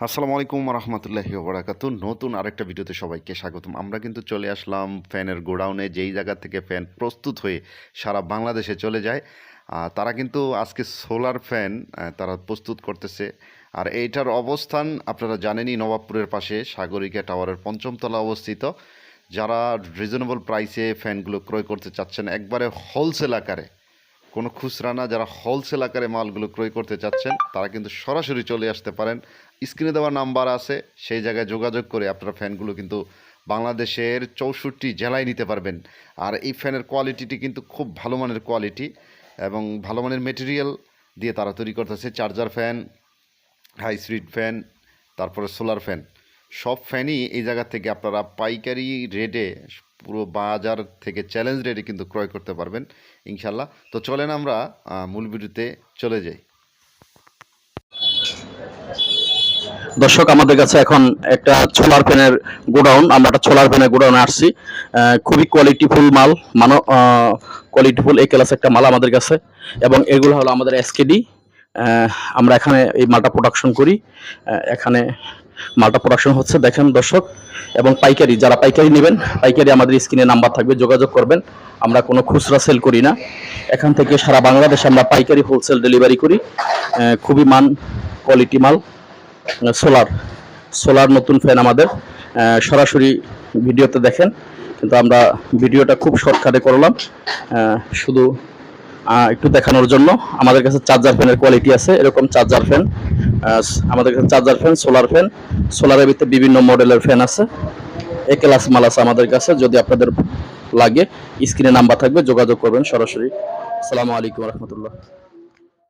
আসসালামু আলাইকুম রহমতুল্লাহি ওবরাকাত। নতুন আরেকটা ভিডিওতে সবাইকে স্বাগতম। আমরা কিন্তু চলে আসলাম ফ্যানের গোডাউনে, যেই জায়গা থেকে ফ্যান প্রস্তুত হয়ে সারা বাংলাদেশে চলে যায়। তারা কিন্তু আজকে সোলার ফ্যান তারা প্রস্তুত করতেছে। আর এইটার অবস্থান আপনারা জানেনই, নবাবপুরের পাশে সাগরিকা টাওয়ারের পঞ্চমতলা অবস্থিত। যারা রিজনেবল প্রাইসে ফ্যানগুলো ক্রয় করতে চাচ্ছেন, একবারে হোলসেল আকারে। কোনো খুচরা না যারা হোলসেল আকারে মালগুলো ক্রয় করতে চাচ্ছেন, তারা কিন্তু সরাসরি চলে আসতে পারেন। স্ক্রিনে দেওয়া নাম্বার আছে, সেই জায়গায় যোগাযোগ করে আপনারা ফ্যানগুলো কিন্তু বাংলাদেশের চৌষট্টি জেলায় নিতে পারবেন। আর এই ফ্যানের কোয়ালিটিটি কিন্তু খুব ভালো মানের কোয়ালিটি এবং ভালো মানের মেটেরিয়াল দিয়ে তারা তৈরি করতেছে। Charger fan high speed fan তারপরে সোলার ফ্যান সব ফ্যানই এই জায়গা থেকে আপনারা পাইকারি রেটে পুরো বাজার থেকে চ্যালেঞ্জ রেটে কিন্তু ক্রয় করতে পারবেন, ইনশাল্লাহ। তো চলেন আমরা মূল ভিডিওতে চলে যাই। দর্শক, আমাদের কাছে এখন একটা ছোলার ফ্যানের গোডাউন, আমরা একটা ছোলার ফ্যানের গোডাউনে আসছি। খুবই কোয়ালিটিফুল মাল, মানো কোয়ালিটিফুল এই ক্লাস একটা মাল আমাদের কাছে। এবং এগুলো হলো আমাদের এসকেডি আমরা এখানে এই মালটা প্রোডাকশন করি। এখানে মালটা প্রোডাকশন হচ্ছে, দেখেন দর্শক, এবং পাইকারি, যারা পাইকারি নেবেন, পাইকারি আমাদের স্ক্রিনে নাম্বার থাকবে, যোগাযোগ করবেন। আমরা কোনো খুচরা সেল করি না। এখান থেকে সারা বাংলাদেশে আমরা পাইকারি হোলসেল ডেলিভারি করি। খুবই মান কোয়ালিটি মাল সোলার সোলার নতুন ফ্যান আমাদের। সরাসরি ভিডিওতে দেখেন। কিন্তু আমরা ভিডিওটা খুব শর্টকাটে করলাম। শুধু একটু দেখানোর জন্য। আমাদের কাছে চার্জার ফ্যানের কোয়ালিটি আছে, এরকম চার্জার ফ্যান আমাদের কাছে চার্জার ফ্যান সোলার ফ্যান সোলারের ভিতরে বিভিন্ন মডেলের ফ্যান আছে। এ ক্লাস মাল আছে আমাদের কাছে, যদি আপনাদের লাগে। স্ক্রিনে নাম্বার থাকবে, যোগাযোগ করবেন সরাসরি। আসসালামু আলাইকুম রহমতুল্লাহ।